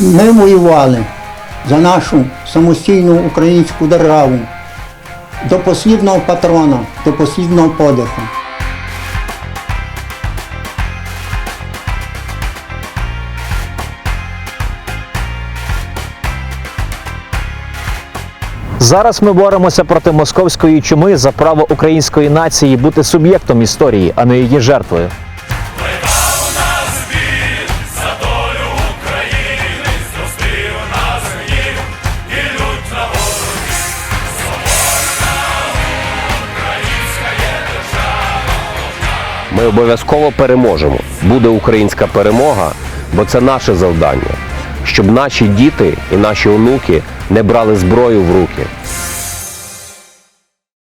Ми воювали за нашу самостійну українську державу до послідного патрона, до послідного подиху. Зараз ми боремося проти московської чуми за право української нації бути суб'єктом історії, а не її жертвою. Ми обов'язково переможемо. Буде українська перемога, бо це наше завдання, щоб наші діти і наші онуки не брали зброю в руки,